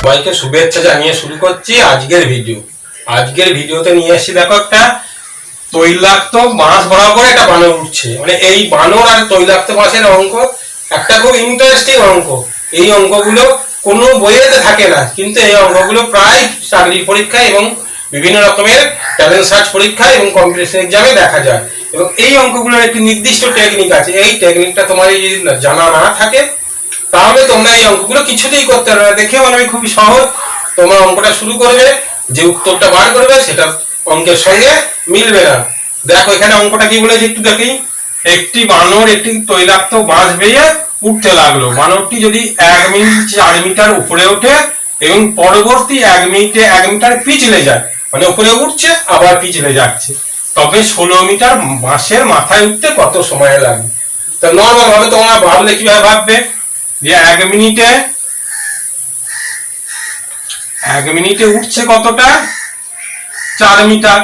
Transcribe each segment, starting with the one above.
সবাইকে শুভেচ্ছা জানিয়ে শুরু করছি আজকের ভিডিও। আজকের ভিডিওতে নিয়ে এসেছি, দেখো একটা তৈলাক্ত মাছ বরাবর একটা বানর উঠছে। মানে এই বানর আর তৈলাক্ত মাছের অঙ্ক একটা খুব ইন্টারেস্টিং অঙ্ক। এই অঙ্কগুলো কোনো বইয়েতে থাকে না, কিন্তু এই অঙ্কগুলো প্রায় চাকরির পরীক্ষা এবং বিভিন্ন রকমের ট্যালেন্ট সার্চ পরীক্ষা এবং কম্পিটিশন এক্সামে দেখা যায়। এবং এই অঙ্কগুলোর একটি নির্দিষ্ট টেকনিক আছে। এই টেকনিকটা তোমার যদি জানা না থাকে তাহলে তোমরা এই অঙ্কগুলো কিছুতেই করতে পারবে দেখে মনে হয় খুবই সহজ। তোমরা অঙ্কটা শুরু করবে, যে উত্তরটা বার করবে, সেটা অঙ্কের সঙ্গে মিলবে না। দেখো, এখানে অঙ্কটা কি বলেছে একটু দেখি। একটি বানর, একটি তৈলাক্ত বাঁশ বেয়ে উঠতে লাগল। বানরটি যদি এক মিনিট চার মিটার উপরে ওঠে এবং পরবর্তী এক মিনিটে এক মিটার পিছলে যায় মানে উপরে উঠছে, আবার পিছলে যাচ্ছে, তবে ষোলো মিটার বাঁশের মাথায় উঠতে কত সময় লাগবে তা নর্মাল ভাবে তোমরা ভাবলে কীভাবে ভাববে? এক মিনিটে। এক মিনিটে উঠছে কতটা? চার মিটার।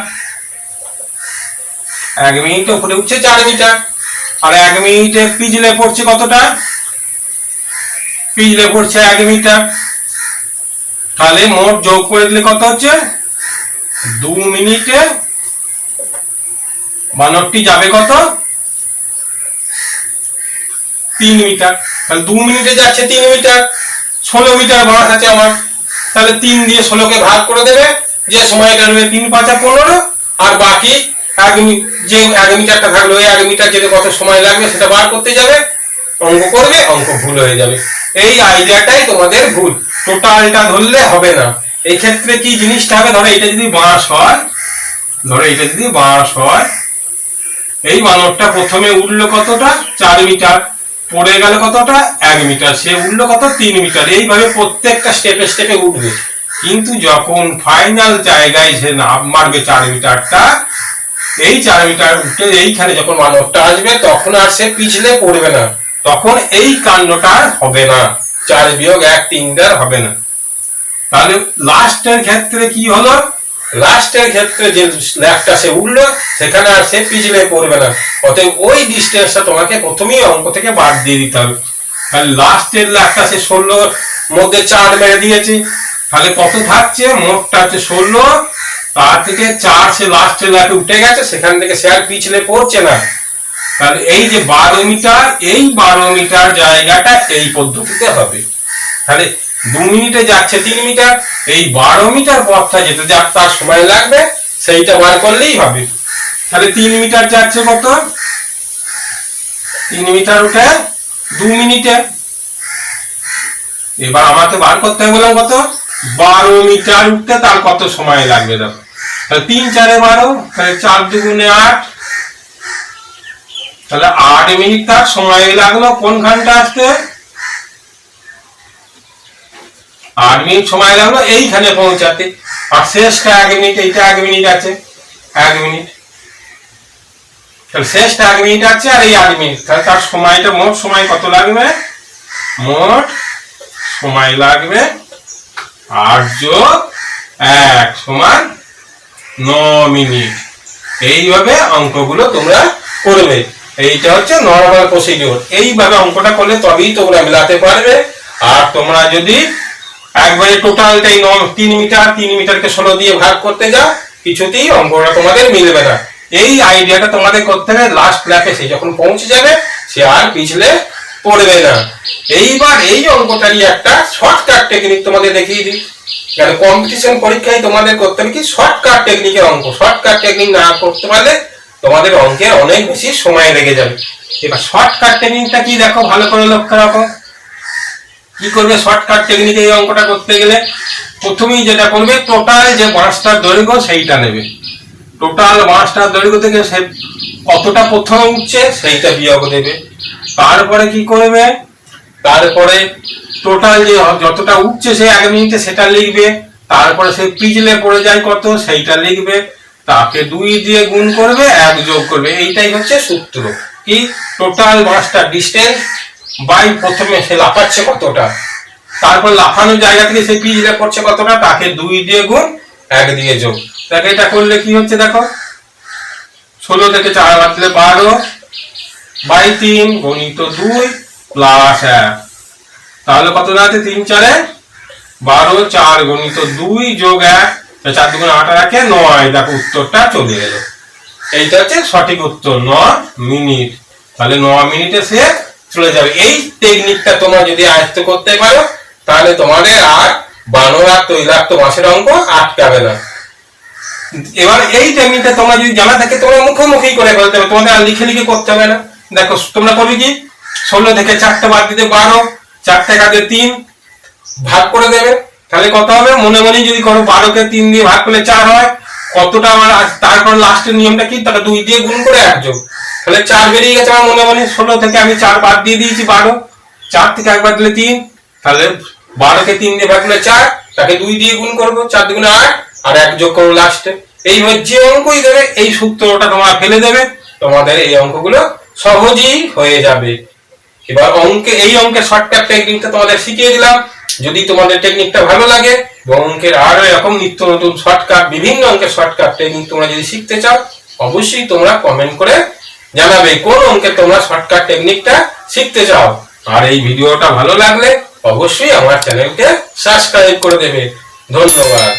এক মিনিটে উপরে উঠছে চার মিটার। আর এক মিনিটে পিছলে পড়ছে কতটা? পিছলে পড়ছে এক মিটার। তাহলে মোট যোগ করে দিলে কত হচ্ছে? দু মিনিটে বানরটি যাবে কত? তিন মিটার। তাহলে দু মিনিটে যাচ্ছে তিন মিটার, ষোলো মিটার বাঁশ আছে আমার। তাহলে তিন দিয়ে ষোলোকে ভাগ করে দেবে, যে সময়টা নেবে তিন পাঁচা পনেরো, আর বাকি এক যে এক মিটারটা থাকল ওই এক মিটার যেতে কত সময় লাগবে সেটা বার করতে যাবে, অঙ্ক করবে, অঙ্ক ভুল হয়ে যাবে। এই আইডিয়াটাই তোমাদের ভুল। টোটালটা ধরলে হবে না। এই ক্ষেত্রে কি জিনিসটা হবে? ধরো এটা যদি বাঁশ হয়, ধরো এটা যদি বাঁশ হয়, এই বানরটা প্রথমে উঠল কতটা? চার মিটার। পড়ে গেল কতটা? এক মিটার। সে উঠল কত? তিন মিটার। এইভাবে প্রত্যেকটা স্টেপে স্টেপে উঠবে। কিন্তু যখন ফাইনাল জায়গায় সে নাম মারবে চার মিটারটা, এই চার মিটার উঠে এইখানে যখন বানরটা আসবে, তখন আর সে পিছলে পড়বে না। তখন এই কাণ্ডটা হবে না। চার বিয়োগ এক তিনটার হবে না। তাহলে লাস্টের ক্ষেত্রে কি হলো? লাস্টের ক্ষেত্রে যে ল্যাপটা সে উঠল, সেখানে আর সে পিছলে পড়বে না। অতএব ওই ডিস্টেন্সটা তোমাকে প্রথমেই অঙ্ক থেকে বাদ দিয়ে দিতে হবে। তাহলে লাস্টের ল্যাপটা সে ষোলোর মধ্যে চার মেরে দিয়েছে। তাহলে কত থাকছে? মোটটা হচ্ছে ষোলো। তার থেকে চার সে লাস্টের ল্যাপে উঠে গেছে, সেখান থেকে সে আর পিছলে পড়ছে না। তাহলে এই যে বারো মিটার এই বারো মিটার জায়গাটা এই পদ্ধতিতে হবে। তাহলে দু মিনিটে যাচ্ছে, তিন মিটার। এই বারো মিটার পথটা যেতে যাক তার সময় লাগবে, সেইটা বার করলেই হবে। তাহলে তিন মিটার যাচ্ছে কত? তিন মিটার উঠে দু মিনিটে। এবার আমাকে বার করতে বললাম কত? বারো মিটার উঠতে তার কত সময় লাগবে দেখো। তাহলে তিন চারে বারো, তাহলে চার দুগুণে আট। তাহলে আট মিনিট তার সময় লাগল কোনখানটা আসতে? আট মিনিট সময় লাগল, এইখানে পৌঁছাতে। আর শেষটা এক মিনিট, এইটা এক মিনিট আছে। এক মিনিট। তাহলে শেষটা এক মিনিট আছে আর এই আট মিনিট। তাহলে তার সময়টা মোট সময় কত লাগবে? মোট সময় লাগবে আট যোগ এক সমান ন মিনিট। এইভাবে অঙ্কগুলো তোমরা করবে। এইটা হচ্ছে নর্মাল প্রসিডিওর এইভাবে অঙ্কটা করলে তবেই তোমরা মেলাতে পারবে। আর তোমরা যদি একবারে টোটালটাই ন, তিন মিটার, তিন মিটারকে ষোলো দিয়ে ভাগ করতে যাও কিছুতেই অঙ্কটা তোমাদের মিলবে না। এই আইডিয়াটা তোমাদের করতে হবে লাস্ট ল্যাপে সে যখন পৌঁছে যাবে, সে আর পিছলে পড়বে না। এইবার এই অঙ্কটারই একটা শর্টকাট টেকনিক তোমাদের দেখিয়ে দিই। কেন কম্পিটিশন পরীক্ষায় তোমাদের করতে হবে কি? শর্টকাট টেকনিকের অঙ্ক। শর্টকাট টেকনিক না করতে পারলে তোমাদের অঙ্কে অনেক বেশি সময় লেগে যাবে। এবার শর্টকাট টেকনিকটা কি দেখো, ভালো করে লক্ষ্য রাখো। কি করবে? শর্টকাট টেকনিকে এই অঙ্কটা করতে গেলে প্রথমেই যেটা করবে টোটাল যে বাঁশটার দৈর্ঘ্য সেইটা নেবে। টোটাল বাঁশটার দৈর্ঘ্য থেকে সে কতটা প্রথমে উঠছে সেইটা বিয়োগ দেবে। তারপরে কি করবে? তারপরে টোটাল যে যতটা উঠছে সে এক মিনিটে সেটা লিখবে। তারপরে সে পিছলে পড়ে যায় কত, সেইটা লিখবে। তাকে দুই দিয়ে গুণ করবে, এক যোগ করবে। এইটাই হচ্ছে সূত্র। কি? টোটাল বাঁশটা ডিস্টেন্স বাই প্রথমে সে লাফাচ্ছে কতটা? তারপর লাফানোর জায়গা থেকে সে পিছলে পড়ছে কতটা? তাকে দুই দিয়ে গুণ, এক দিয়ে যোগ। তাকে এটা করলে কি হচ্ছে দেখো? ষোলো থেকে চার বাদ বারো, বাই তিন গণিত দুই প্লাস এক। তাহলে কত দাঁড়াচ্ছে? তিন চারে বারো, চার গণিত দুই যোগ এক চার দুগুণ আট একে নয়। দেখো উত্তরটা চলে এলো। এইটা হচ্ছে সঠিক উত্তর, ন মিনিট। তাহলে ন মিনিটে সে চলে যাবে। এই টেকনিকটা তোমরা যদি আয়ত্ত করতে পারো, তাহলে তোমাদের আর বানর আর তৈলাক্ত মাসের অঙ্ক আটকাবে না। এবার এই টেকনিকটা তোমরা যদি জানা থাকে, তোমরা মুখোমুখি করে ফেলতে হবে তোমাদের আর লিখে লিখে করতে হবে না। দেখো, তোমরা করবে কি? ষোলো থেকে চারটে বাদ দিতে বারো, চারটে কাজে তিন, ভাগ করে দেবে। তাহলে কত হবে? মনে মনে যদি করো বারোকে তিন দিয়ে ভাগ করলে চার হয়, কতটা আমার তারপর লাস্টের নিয়মটা কি? তাহলে দুই দিয়ে গুণ করে এক যোগ। তাহলে চার বেরিয়ে গেছে আমার মনে মনে ষোলো থেকে আমি চার বাদ দিয়ে দিয়েছি বারো। চার থেকে একবার দিলে তিন, তাহলে বারোকে তিন দিয়ে ভাগ চার, তাকে দুই দিয়ে গুণ করব, চার দুগুণে আট, আর এক যোগ করব লাস্টে এইভাবে যে অঙ্কই দেবে, এই সূত্রটা তোমরা ফেলে দেবে, তোমাদের এই অঙ্কগুলো সহজেই হয়ে যাবে। এবার অঙ্কে, এই অঙ্কের শর্টকাট টেকনিকটা তোমাদের শিখিয়ে দিলাম। যদি তোমাদের টেকনিকটা ভালো লাগে, এবং অঙ্কের আরও এরকম নিত্য নতুন শর্টকাট বিভিন্ন অঙ্কের শর্টকাট টেকনিক তোমরা যদি শিখতে চাও, অবশ্যই তোমরা কমেন্ট করে জানাবে কোন অঙ্কে তোমরা শর্টকাট টেকনিকটা শিখতে চাও? আর এই ভিডিওটা ভালো লাগলে অবশ্যই আমার চ্যানেলকে সাবস্ক্রাইব করে দেবে। ধন্যবাদ।